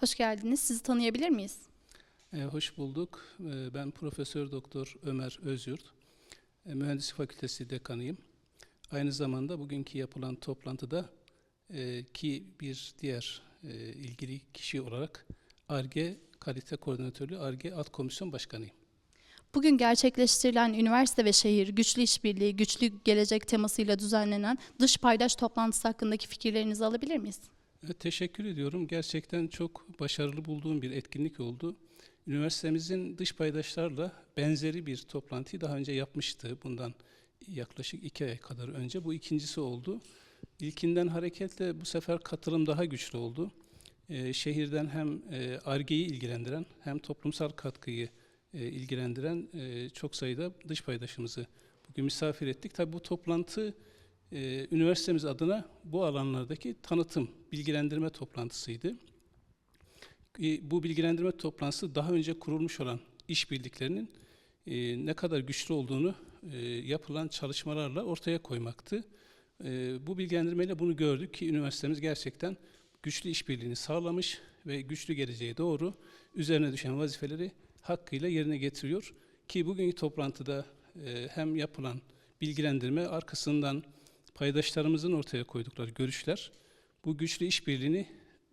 Hoş geldiniz. Sizi tanıyabilir miyiz? E, hoş bulduk. E, ben Profesör Doktor Ömer Özyurt. E, Mühendislik Fakültesi dekanıyım. Aynı zamanda bugünkü yapılan toplantıda e, ki bir diğer e, ilgili kişi olarak ARGE Kalite Koordinatörlüğü ARGE Alt Komisyon Başkanıyım. Bugün gerçekleştirilen üniversite ve şehir güçlü işbirliği, güçlü gelecek temasıyla düzenlenen dış paydaş toplantısı hakkındaki fikirlerinizi alabilir miyiz? E, teşekkür ediyorum. Gerçekten çok başarılı bulduğum bir etkinlik oldu. Üniversitemizin dış paydaşlarla benzeri bir toplantıyı daha önce yapmıştı. Bundan yaklaşık iki ay kadar önce. Bu ikincisi oldu. İlkinden hareketle bu sefer katılım daha güçlü oldu. Ee, şehirden hem e, ARGE'yi ilgilendiren hem toplumsal katkıyı e, ilgilendiren e, çok sayıda dış paydaşımızı bugün misafir ettik. Tabii bu toplantı e, üniversitemiz adına bu alanlardaki tanıtım, bilgilendirme toplantısıydı. E, bu bilgilendirme toplantısı daha önce kurulmuş olan işbirliklerinin e, ne kadar güçlü olduğunu e, yapılan çalışmalarla ortaya koymaktı. E, bu bilgilendirmeyle bunu gördük ki üniversitemiz gerçekten güçlü işbirliğini sağlamış ve güçlü geleceğe doğru üzerine düşen vazifeleri hakkıyla yerine getiriyor. Ki bugünkü toplantıda e, hem yapılan bilgilendirme arkasından paydaşlarımızın ortaya koydukları görüşler bu güçlü işbirliğini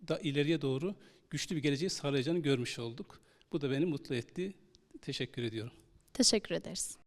da ileriye doğru güçlü bir geleceği sağlayacağını görmüş olduk. Bu da beni mutlu etti. Teşekkür ediyorum. Teşekkür ederiz.